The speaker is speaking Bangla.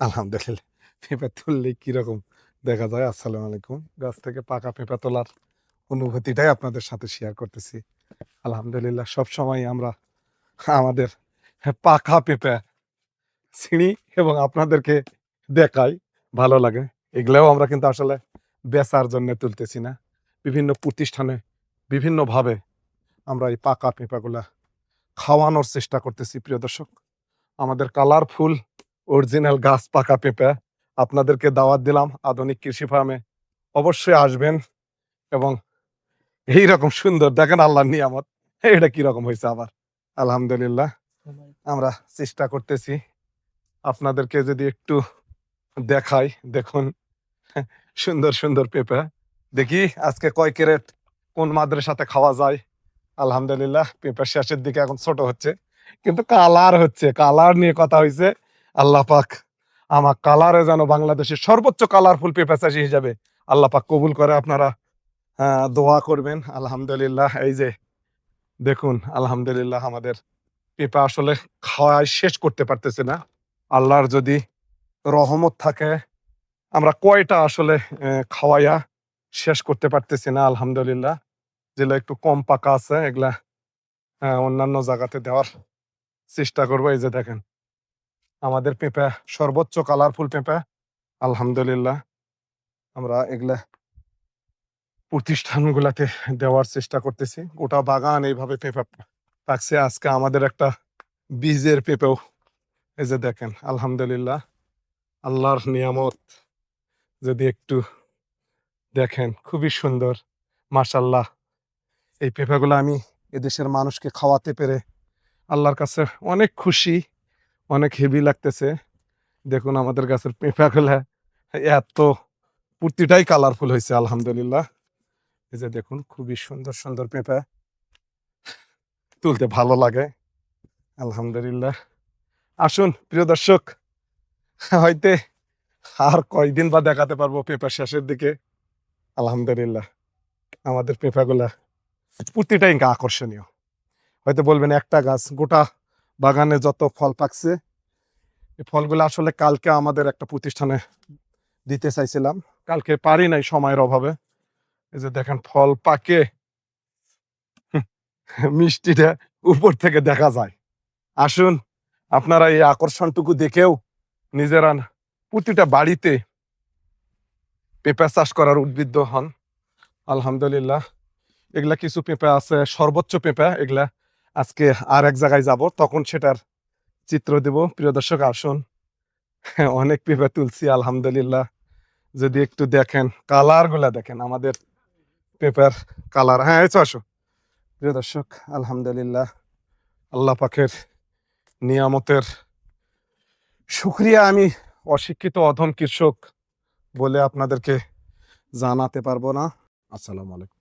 আলহামদুলিল্লাহ, পেঁপে তুললে কীরকম দেখা যায়। আসসালামু আলাইকুম। গাছ থেকে পাকা পেঁপে তোলার অনুভূতিটাই আপনাদের সাথে শেয়ার করতেছি। আলহামদুলিল্লাহ সব সময় আমরা আমাদের পাকা পেঁপে, ছিঁড়ি এবং আপনাদেরকে দেখাই, ভালো লাগে। এগুলোও আমরা কিন্তু আসলে বেচার জন্য তুলতেছি না। বিভিন্ন প্রতিষ্ঠানে বিভিন্নভাবে আমরা এই পাকা পেঁপাগুলা খাওয়ানোর চেষ্টা করতেছি, প্রিয় দর্শক। আমাদের কালারফুল অরিজিনাল গাছ পাকা পেঁপে। আপনাদেরকে দাওয়াত দিলাম আধুনিক কৃষি ফার্মে অবশ্যই আসবেন এবং এই রকম সুন্দর, দেখেন আল্লাহর নিয়ামত। এটা কি রকম হয়েছে আবার? আলহামদুলিল্লাহ। আমরা চেষ্টা করতেছি। আপনাদেরকে যদি একটু দেখাই, দেখুন। সুন্দর সুন্দর পেঁপে। দেখি আজকে কয় ক্যারেট, কোন মাদ্রের সাথে খাওয়া যায়? আলহামদুলিল্লাহ পেঁপে শেষের দিকে এখন ছোট হচ্ছে। কিন্তু কালার হচ্ছে কালার নিয়ে কথা হয়েছে আল্লাহ পাক আমার কালারে যেন বাংলাদেশের সর্বোচ্চ কালারফুল পেঁপে চাষি হিসাবে আল্লাহ পাক কবুল করে আপনারা। দোয়া করবেন আলহামদুলিল্লাহ। এই যে দেখুন আলহামদুলিল্লাহ আমাদের পেঁপে আসলে খাওয়ায় শেষ করতে পারতেছে না। আল্লাহর যদি রহমত থাকে আমরা কয়টা আসলে খাওয়াইয়া শেষ করতে পারতেছি না আলহামদুলিল্লাহ। যেগুলো একটু কম পাকা আছে এগুলা আহ, অন্যান্য জায়গাতে দেওয়ার চেষ্টা করব, এই যে দেখেন। আমাদের পেঁপে, সর্বোচ্চ কালারফুল পেঁপে, আলহামদুলিল্লাহ। আমরা এগুলা প্রতিষ্ঠানগুলাতে দেওয়ার চেষ্টা করতেছি। গোটা বাগান এইভাবে পেঁপে পাকছে আজকে আমাদের একটা বীজের পেঁপেও, এই যে দেখেন, আলহামদুলিল্লাহ। আল্লাহর নিয়ামত যদি একটু দেখেন, খুবই সুন্দর। মাশাল্লাহ এই পেঁপেগুলো আমি এদেশের মানুষকে খাওয়াতে পেরে আল্লাহর কাছে অনেক খুশি, অনেক হেভি লাগতেছে। দেখুন আমাদের গাছের পেঁপেগুলা এত, প্রতিটাই কালারফুল হয়েছে, আলহামদুলিল্লাহ। এই যে দেখুন, খুবই সুন্দর সুন্দর পেঁপা। তুলতে ভালো লাগে, আলহামদুলিল্লাহ। আসুন, প্রিয় দর্শক, হয়তো আর কয়দিন বা দেখাতে পারব পেঁপা শেষের দিকে। আলহামদুলিল্লাহ, আমাদের পেঁপাগুলা প্রতিটাই আকর্ষণীয়। হয়তো বলবেন একটা গাছ, গোটা বাগানে যত ফল পাকছে, এই ফলগুলো আসলে কালকে আমাদের একটা প্রতিষ্ঠানে দিতে চাইছিলাম। কালকে পারি নাই সময়ের অভাবে। এই যে দেখেন ফল পাকে মিষ্টিটা উপর থেকে দেখা যায়। আসুন, আপনারা এই আকর্ষণটুকু দেখেও নিজেরা প্রতিটা বাড়িতে পেঁপে চাষ করার উদ্বুদ্ধ হন। আলহামদুলিল্লাহ। এগুলা কিছু পেঁপে আছে, সর্বোচ্চ পেঁপে এগুলা। আজকে আর এক জায়গায় যাব তখন সেটার চিত্র দেব। প্রিয় দর্শক আসুন। হ্যাঁ, অনেক পেঁপে তুলছি আলহামদুলিল্লাহ। যদি একটু দেখেন কালারগুলা দেখেন আমাদের পেপার কালার। হ্যাঁ এই আসো। প্রিয় দর্শক আলহামদুলিল্লাহ আল্লাহ পাকের নিয়ামতের শুক্রিয়া। আমি অশিক্ষিত অধম কৃষক বলে আপনাদেরকে জানাতে পারব না। আসসালামু আলাইকুম।